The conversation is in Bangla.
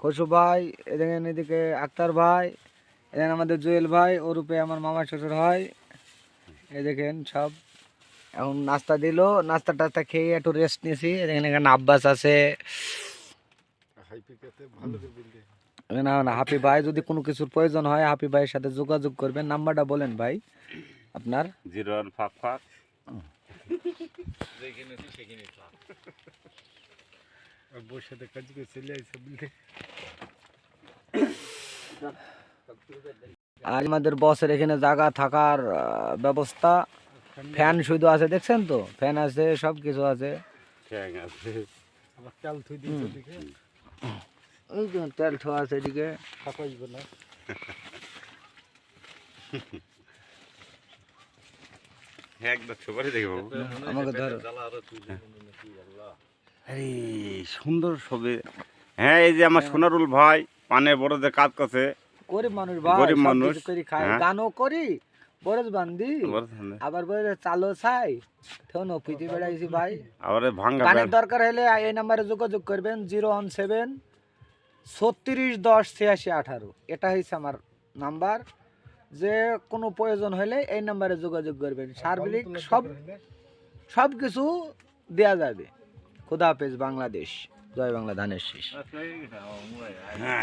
খসু ভাই এদিকে এদিকে আক্তার ভাই এখানে আমাদের জুয়েল ভাই ওরূপে আমার মামা শ্বশুর হয়। এই দেখেন সব। এখন নাস্তা দিল নাস্তা টাস্তা খেয়ে একটু রেস্ট নিয়েছি। এখানে এখানে আব্বাস আছে। আমার হাফি ভাই যদি কোনো কিছুর প্রয়োজন হয় হাফি ভাইয়ের সাথে যোগাযোগ করবেন। নাম্বারটা বলেন ভাই আপনার। জিরো ওয়ান ফাঁক ফাঁক বসে দেখা জিকে চলে আইসে বলতে আর আমাদের বসের এখানে জায়গা থাকার ব্যবস্থা। ফ্যান শুধু আছে দেখছেন তো? ফ্যান আছে সব কিছু আছে। তেল এদিকে। আমাকে ধরো। আরে সুন্দর ছবি। হ্যাঁ এই যে আমার সোনারুল ভাই পানে বড়দের কাজ করছে। গরিব মানুষ ভাই গরিব মানুষ, কিছু করি খাই হ্যাঁ। গানও করি বরজ বড় ধানে। আবার বলে চালো চাই। বেড়াইছি ভাই। আবার ভাঙ্গা গানের দরকার হলে এই নাম্বারে যোগাযোগ করবেন জিরো ওয়ান সেভেন ছত্রিশ দশ ছিয়াশি আঠারো। এটা হচ্ছে আমার নাম্বার। যে কোনো প্রয়োজন হলে এই নাম্বারে যোগাযোগ করবেন। সার্বিক সব সব কিছু দেয়া যাবে। খুদা হাফেজ বাংলাদেশ। জয় বাংলা ধানের শেষ। হ্যাঁ।